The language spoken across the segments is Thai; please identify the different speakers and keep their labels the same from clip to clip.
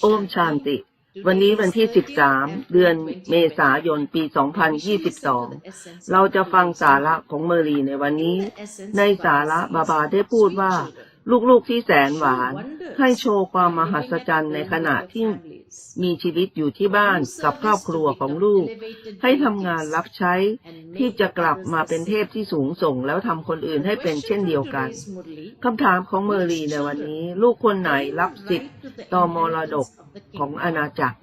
Speaker 1: โอมชานติ วันนี้วันที่ 13 เดือนเมษายนปี 2022 เราจะฟังสาระของเมอรีในวันนี้ ในสาระบาบาได้พูดว่า ลูกๆที่แสนหวาน ให้โชว์ความมหัศจรรย์ในขณะที่ มีชีวิตอยู่ที่บ้านกับครอบครัวของลูก ให้ทำงานรับใช้ที่จะกลับมาเป็นเทพที่สูงส่ง แล้วทำคนอื่นให้เป็นเช่นเดียวกันคำถามของเมอรีในวันนี้ ลูกคนไหนรับสิทธิ์ต่อมรดกของอาณาจักร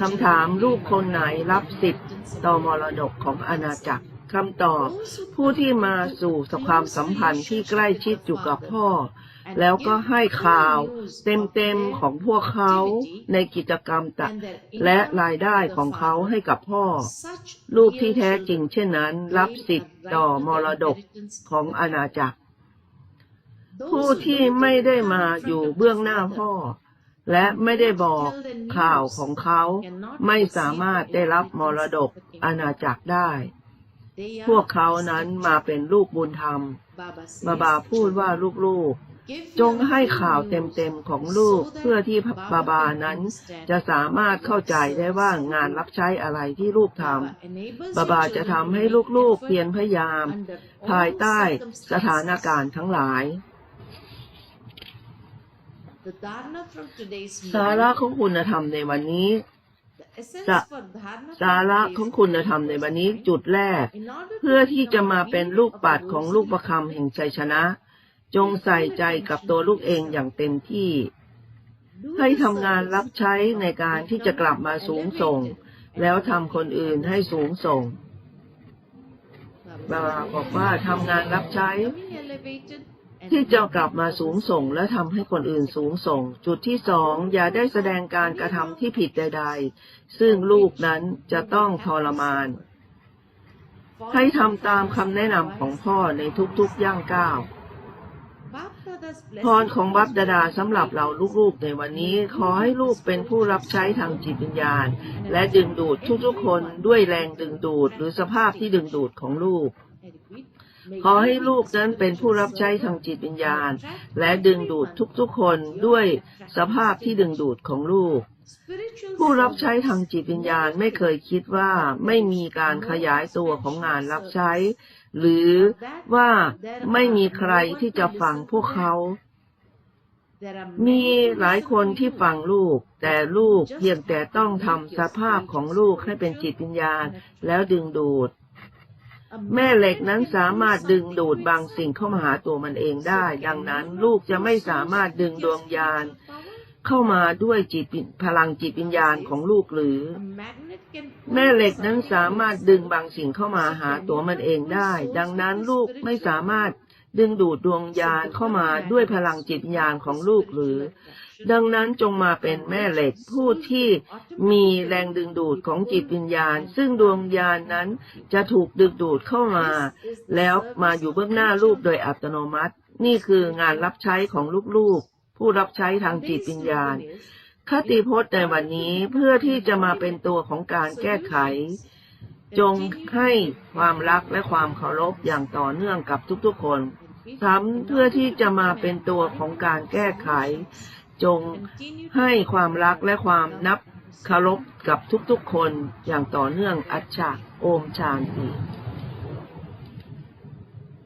Speaker 1: คำถามลูกคนไหนรับสิทธิ์ต่อมรดกของอาณาจักรคำตอบ ผู้ที่มาสู่ความสัมพันธ์ที่ใกล้ชิดอยู่กับพ่อ แล้วก็ให้ข่าวเต็มๆของพวกเขาในกิจกรรมตะและรายได้ของเขาให้กับพ่อ ลูกที่แท้จริงเช่นนั้น รับสิทธิ์ต่อมรดกของอาณาจักร ผู้ที่ไม่ได้มาอยู่เบื้องหน้าพ่อ และไม่ได้บอกข่าวของเขาไม่สามารถได้รับมรดกอาณาจักรได้ พวกเขานั้นมาเป็นลูกบุญธรรม บาบาพูดว่าลูกๆ จงให้ข่าวเต็มๆของลูกเพื่อที่บาบานั้น จะสามารถเข้าใจได้ว่างานรับใช้อะไรที่ลูกทำบาบาจะทำให้ลูกๆเพียรพยายาม ภายใต้สถานการณ์ทั้งหลายสาระของคุณธรรมในวันนี้สาสาระของคุณธรรมในวันนี้จุดแรก เพื่อที่จะมาเป็นลูกปัดของลูกประคำแห่งชัยชนะ จงใส่ใจกับตัวลูกเองอย่างเต็มที่ ให้ทำงานรับใช้ในการที่จะกลับมาสูงส่ง แล้วทำคนอื่นให้สูงส่งบาบบอกว่าทำงานรับใช้ ที่จะกลับมาสูงส่ง และทำให้คนอื่นสูงส่ง จุดที่สองอย่าได้แสดงการกระทำที่ผิดใด ๆ ซึ่งลูกนั้นจะต้องทรมาน ให้ทำตามคำแนะนำของพ่อในทุกๆย่างก้าว พรของบัพดาดาสำหรับเราลูกๆในวันนี้ขอให้ลูกเป็นผู้รับใช้ทางจิตวิญญาณ และดึงดูดทุกๆคนด้วยแรงดึงดูดหรือสภาพที่ดึงดูดของลูก ขอให้ลูกนั้นเป็นผู้รับใช้ทางจิตวิญญาณ และดึงดูดทุกๆคนด้วยสภาพที่ดึงดูดของลูก ผู้รับใช้ทางจิตวิญญาณไม่เคยคิดว่าไม่มีการขยายตัวของงานรับใช้ หรือว่าไม่มีใครที่จะฟังพวกเขา มีหลายคนที่ฟังลูก แต่ลูกเพียงแต่ต้องทำสภาพของลูกให้เป็นจิตวิญญาณแล้วดึงดูด แม่เหล็กนั้นสามารถดึงดูดบางสิ่งเข้ามาหาตัวมันเองได้ ดังนั้นลูกจะไม่สามารถดึงดวงญาณ เข้ามาด้วยจิตพลังจิตวิญญาณของลูกหรือ แม่เหล็กนั้นสามารถดึงบางสิ่งเข้ามาหาตัวมันเองได้ ดังนั้นลูกไม่สามารถดึงดูดดวงญาณเข้ามาด้วยพลังจิตวิญญาณของลูกหรือ ดังนั้นจงมาเป็นแม่เหล็กผู้ที่มีแรงดึงดูดของจิตวิญญาณ ซึ่งดวงญาณนั้นจะถูกดึงดูดเข้ามา แล้วมาอยู่เบื้องหน้าลูกโดยอัตโนมัติ นี่คืองานรับใช้ของลูกๆ ผู้รับใช้ทางจิตวิญญาณ คติพจน์ในวันนี้เพื่อที่จะมาเป็นตัวของการแก้ไข จงให้ความรักและความเคารพอย่างต่อเนื่องกับทุกๆคนซ้ำเพื่อที่จะมาเป็นตัวของการแก้ไข จงให้ความรักและความนับเคารพกับทุกๆคนอย่างต่อเนื่องอัจฉะโอมชานติ